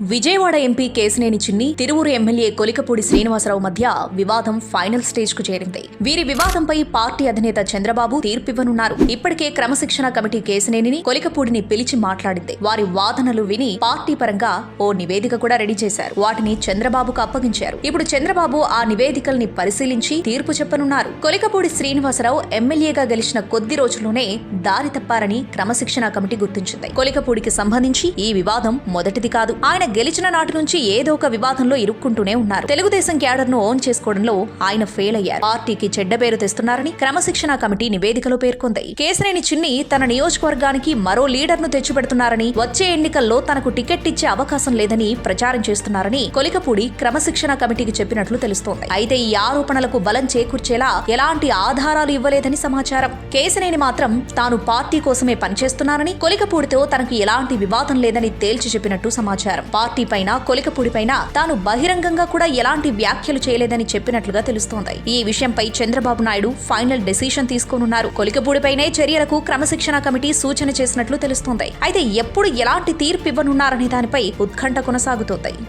Vijayawada MP Kesineni చిన్ని Tiruvuru MLA Kolikapudi Srinivasarao మధ్య వివాదం ఫైనల్ స్టేజ్కు చేరింది. వీరి వివాదంపై పార్టీ అధినేత చంద్రబాబు తీర్పివ్వనున్నారు. ఇప్పటికే క్రమశిక్షణ కమిటీ కేసినేనిని కొలికపూడిని పిలిచి మాట్లాడింది. వారి వాదనలు విని పార్టీ పరంగా ఓ నివేదిక కూడా రెడీ చేశారు. వాటిని చంద్రబాబుకు అప్పగించారు. ఇప్పుడు చంద్రబాబు ఆ నివేదికల్ని పరిశీలించి తీర్పు చెప్పనున్నారు. కొలికపూడి శ్రీనివాసరావు ఎమ్మెల్యేగా గెలిచిన కొద్ది రోజుల్లోనే దారి తప్పారని క్రమశిక్షణ కమిటీ గుర్తించింది. కొలికపూడికి సంబంధించి ఈ వివాదం మొదటిది కాదు. ఆయన గెలిచిన నాటి నుంచి ఏదో ఒక వివాదంలో ఇరుక్కుంటూనే ఉన్నారు. తెలుగుదేశం క్యాడర్ను ఓన్ చేసుకోవడంలో ఆయన ఫెయిల్ అయ్యారు. పార్టీకి చెడ్డ పేరు తెస్తున్నారని క్రమశిక్షణ కమిటీ నివేదికలో పేర్కొంది. కేసినేని చిన్ని తన నియోజకవర్గానికి మరో లీడర్ను తెచ్చిపెడుతున్నారని వచ్చే ఎన్నికల్లో తనకు టికెట్ ఇచ్చే అవకాశం లేదని ప్రచారం చేస్తున్నారని కొలికపూడి క్రమశిక్షణ కమిటీకి చెప్పినట్లు తెలుస్తోంది. అయితే ఈ ఆరోపణలకు బలం చేకూర్చేలా ఎలాంటి ఆధారాలు ఇవ్వలేదని సమాచారం. కేసినేని మాత్రం తాను పార్టీ కోసమే పనిచేస్తున్నారని కొలికపూడితో తనకు ఎలాంటి వివాదం లేదని తేల్చి చెప్పినట్టు సమాచారం. పార్టీపైన పైన తాను బహిరంగంగా కూడా ఎలాంటి వ్యాఖ్యలు చేయలేదని చెప్పినట్లుగా తెలుస్తోంది. ఈ విషయంపై చంద్రబాబు నాయుడు ఫైనల్ డెసిషన్ తీసుకోనున్నారు. కొలికపూడిపైనే చర్యలకు క్రమశిక్షణ కమిటీ సూచన చేసినట్లు తెలుస్తోంది. అయితే ఎప్పుడు ఎలాంటి తీర్పు ఇవ్వనున్నారనే దానిపై ఉత్కంఠ కొనసాగుతోంది.